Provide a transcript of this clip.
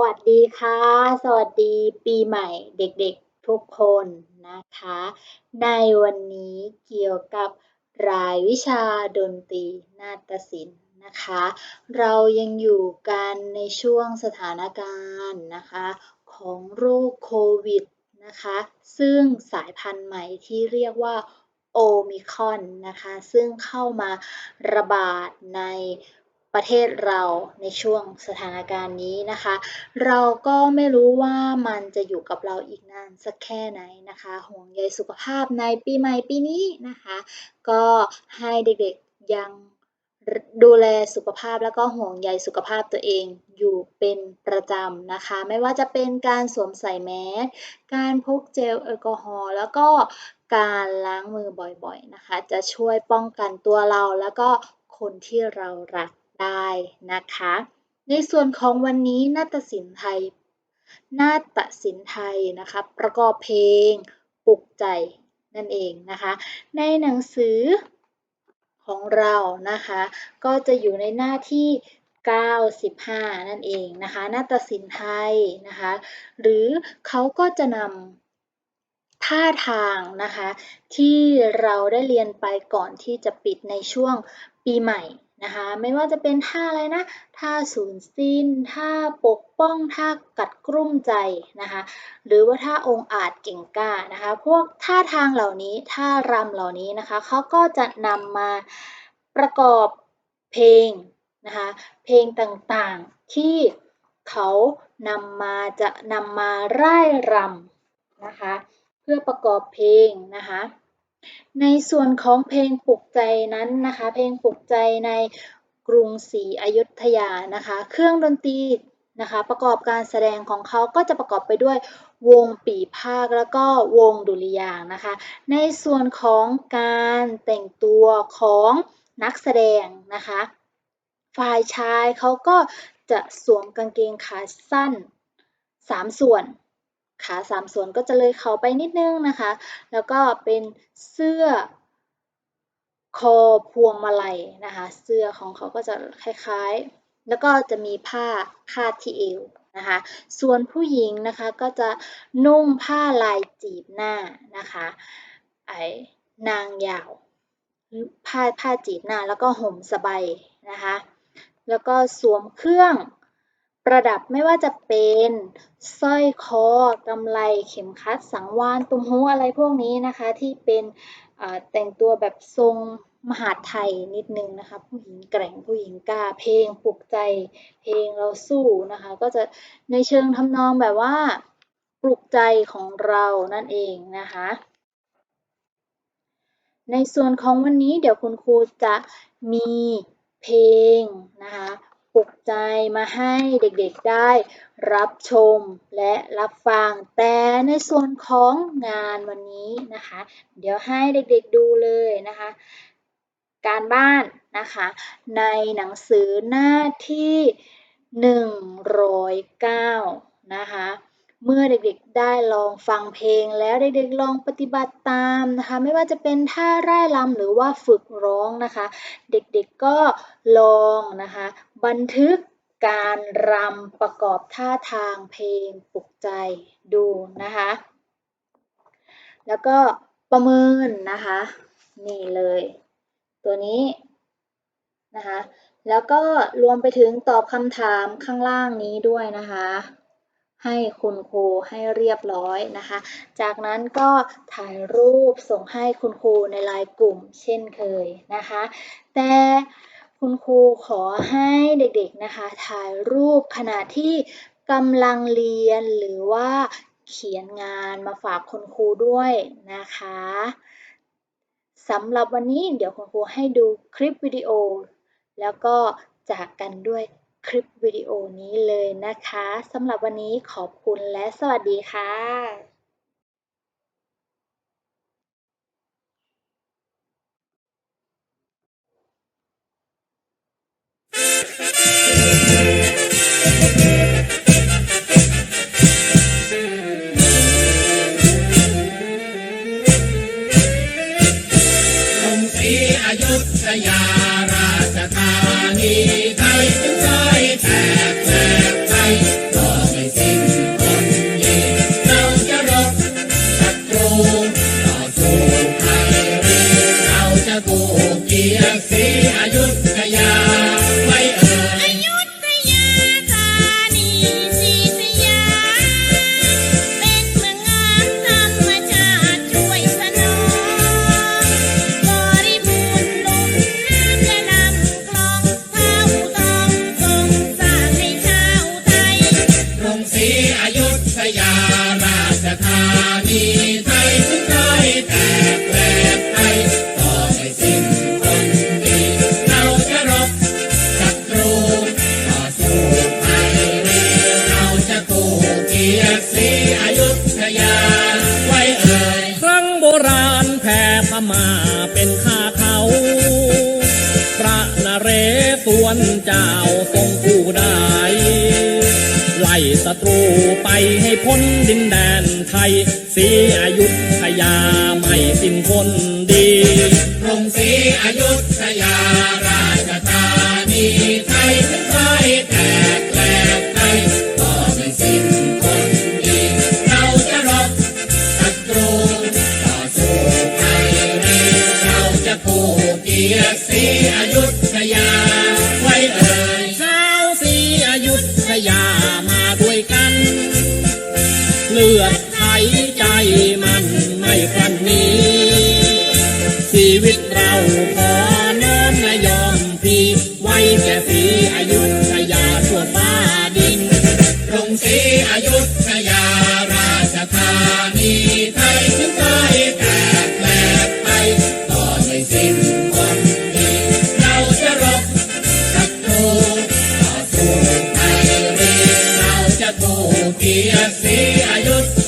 วัสดีค่ะ สวัสดีปีใหม่เด็กๆทุกคนนะคะ ในวันนี้เกี่ยวกับรายวิชาดนตรีนาฏศิลป์นะคะ เรายังอยู่กันในช่วงสถานการณ์นะคะของโรคโควิดนะคะ ซึ่งสายพันธุ์ใหม่ที่เรียกว่าโอมิคอนนะคะ ซึ่งเข้ามาระบาดใน ประเทศเราในช่วงสถานการณ์นี้นะคะ เราก็ไม่รู้ว่ามันจะอยู่กับเราอีกนานสักแค่ไหนนะคะ ห่วงใยสุขภาพในปีใหม่ปีนี้นะคะ ก็ให้เด็กๆยังดูแลสุขภาพแล้วก็ห่วงใยสุขภาพตัวเองอยู่เป็นประจำนะคะ ไม่ว่าจะเป็นการสวมใส่แมสการพกเจลแอลกอฮอล์แล้วก็การล้างมือบ่อยๆนะคะ จะช่วยป้องกันตัวเราแล้วก็คนที่เรารัก ได้นะคะ ในส่วนของวันนี้นาฏศิลป์ไทยนาฏศิลป์ไทยนะคะ ประกอบเพลงปลุกใจนั่นเองนะคะ ในหนังสือของเรานะคะ ก็จะอยู่ในหน้าที่ 95 นั่นเองนะคะนาฏศิลป์ไทยนะคะ หรือเขาก็จะนำท่าทางนะคะ ที่เราได้เรียนไปก่อนที่จะปิดในช่วงปีใหม่ นะคะไม่ว่าจะเป็นท่าอะไรนะท่าสูญสิ้นท่าปกป้องท่ากัดกรุ่มใจนะคะหรือว่าท่าองอาจเก่งกล้านะคะพวกท่าทางเหล่านี้ท่ารำเหล่านี้นะคะเขาก็จะนำมาประกอบเพลงนะคะเพลงต่างๆที่เขานำมาจะนำมาไร่รำนะคะเพื่อประกอบเพลงนะคะ ในส่วนของเพลงปลุกใจนั้นนะคะ เพลงปลุกใจในกรุงศรีอยุธยานะคะ เครื่องดนตรีนะคะ ประกอบการแสดงของเขาก็จะประกอบไปด้วยวงปีภาคแล้วก็วงดุริยางนะคะ ในส่วนของการแต่งตัวของนักแสดงนะคะ ฝ่ายชายเขาก็จะสวมกางเกงขาสั้น 3 ส่วน ขาสามส่วนก็จะเลยเข่าไปนิดนึงนะคะ แล้วก็เป็นเสื้อคอพวงมาลัยนะคะ เสื้อของเขาก็จะคล้ายๆ แล้วก็จะมีผ้าคาดที่เอวนะคะ ส่วนผู้หญิงนะคะก็จะนุ่งผ้าลายจีบหน้านะคะไอ้นางยาวผ้าผ้าจีบหน้าแล้วก็ห่มสบายนะคะ แล้วก็สวมเครื่อง ประดับไม่ว่าจะเป็นสร้อยคอกำไลเข็มขัดสังวานตุ้มหูอะไรพวกนี้นะคะ ที่เป็นแต่งตัวแบบทรงมหาไทยนิดนึงนะคะ ผู้หญิงแกร่งผู้หญิงกล้าเพลงปลุกใจเพลงเราสู้นะคะ ก็จะในเชิงทำนองแบบว่าปลุกใจของเรานั่นเองนะคะ ในส่วนของวันนี้เดี๋ยวคุณครูจะมีเพลงนะคะ ปลุกใจมาให้เด็กๆได้รับชมและรับฟัง แต่ในส่วนของงานวันนี้นะคะ เดี๋ยวให้เด็กๆดูเลยนะคะ การบ้านนะคะ ในหนังสือหน้าที่ 109 นะคะ เมื่อเด็กๆได้ลองฟังเพลงแล้วเด็กๆลองปฏิบัติตามนะคะ ไม่ว่าจะเป็นท่าร่ายลำหรือว่าฝึกร้องนะคะ เด็กๆก็ลองนะคะ บันทึกการรำประกอบท่าทางเพลงปลุกใจดูนะคะ แล้วก็ประเมินนะคะ นี่เลย ตัวนี้นะคะ แล้วก็รวมไปถึงตอบคำถามข้างล่างนี้ด้วยนะคะ ให้คุณครูให้เรียบร้อยนะคะ จากนั้นก็ถ่ายรูปส่งให้คุณครูในไลน์กลุ่มเช่นเคยนะคะ แต่คุณครูขอให้เด็กๆนะคะ ถ่ายรูปขณะที่กำลังเรียนหรือว่าเขียนงานมาฝากคุณครูด้วยนะคะสำหรับวันนี้เดี๋ยวคุณครูให้ดูคลิปวิดีโอ แล้วก็จากกันด้วย คลิปวิดีโอนี้เลยนะคะสำหรับวันนี้ขอบคุณและสวัสดีค่ะอยุธยาราชธานี ไทยถึง ตรูไปให้พ้นดินแดนไทยสีอายุทยาไม่สิ้นคนดีกรุงสีอายุทยาราชธานี ayot